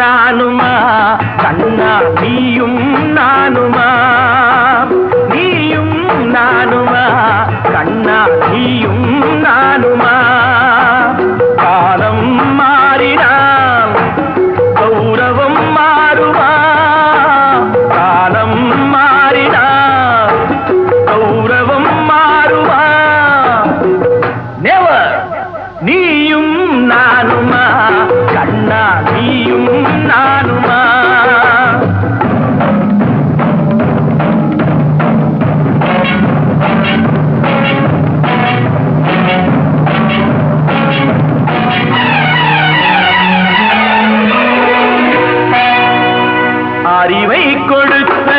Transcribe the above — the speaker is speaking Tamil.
நானுமா? கண்ணா நீயும் நானுமா? நீயும் நானுமா? கண்ணா நீயும் நானுமா? காலம் மாறினான் கௌரவம் மாறுமா? காலம் மாறினான் கௌரவம் மாறுமா? நேவர் நீயும் நானுமா? அறிவை கொடுத்த